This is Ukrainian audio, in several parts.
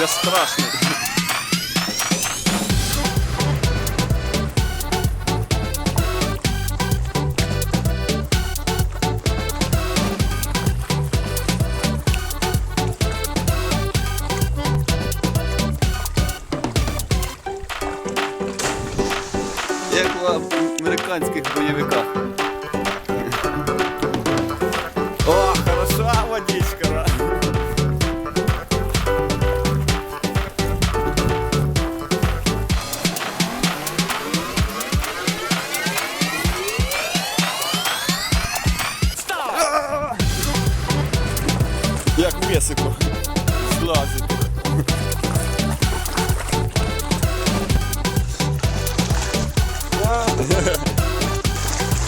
безстрашний. Як в американських бойовиках. Як весико злазить.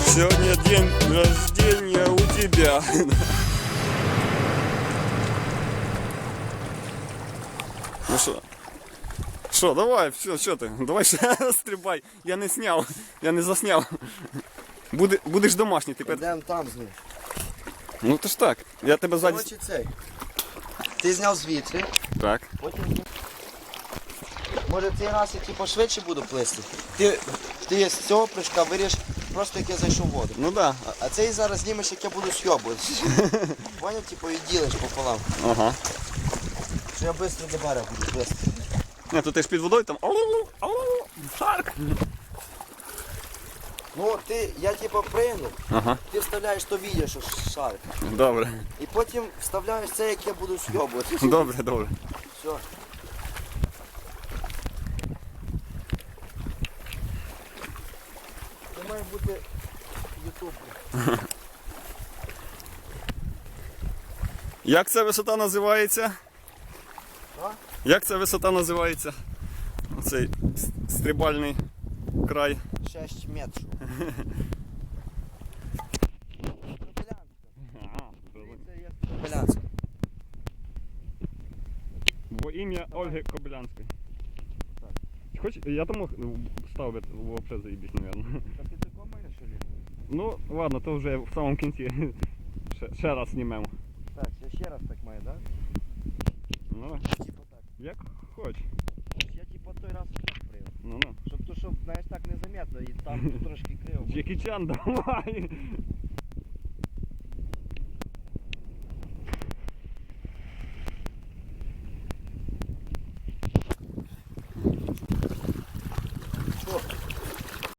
Сегодня день рождения у тебя. Ну що? Що, давай, все, що ти? Давай стрибай. Я не сняв, я не засняв. Буде, будеш домашній тепер. Йдемо там з ним. Ну то ж так. Я тебе ззаді. Коротше цей. Ти зняв звідси, Так. потім. Може цей раз я типу, швидше буду плисти. Ти, ти з цього прыжка виріж просто як я зайшов в воду. Ну да. А, цей зараз знімеш, як я буду сьобуватися. Поняв, типу, і ділиш пополам. Ага. Що я швидко до берега буду плисти. Ні, то ти ж під водою там. Шарк. Ну, ти, я типу пригну, Ага. ти вставляєш то відео, що шарик. Добре. І потім вставляєш це, як я буду сьобуватися. Добре, добре. Все. Це має бути ютуб. Як ця висота називається? А? Як ця висота називається? Оцей с- стрибальний край. 6 метрів. Кобилянська. Во ім'я Ольги Кобилянської. Хоч я тому став би взагалі заїбісь, мабуть. Та ти тако маєш ли? Ну, ладно, то вже в самому кінці ще, ще раз знімемо. Так, я ще раз так маю, так? Ну, Типа так. як хоч. Я типа той раз так прив. Ну, ну. Щоб то, щоб, знаєш, незаметно і там трошки криво. Джекі Чан, давай.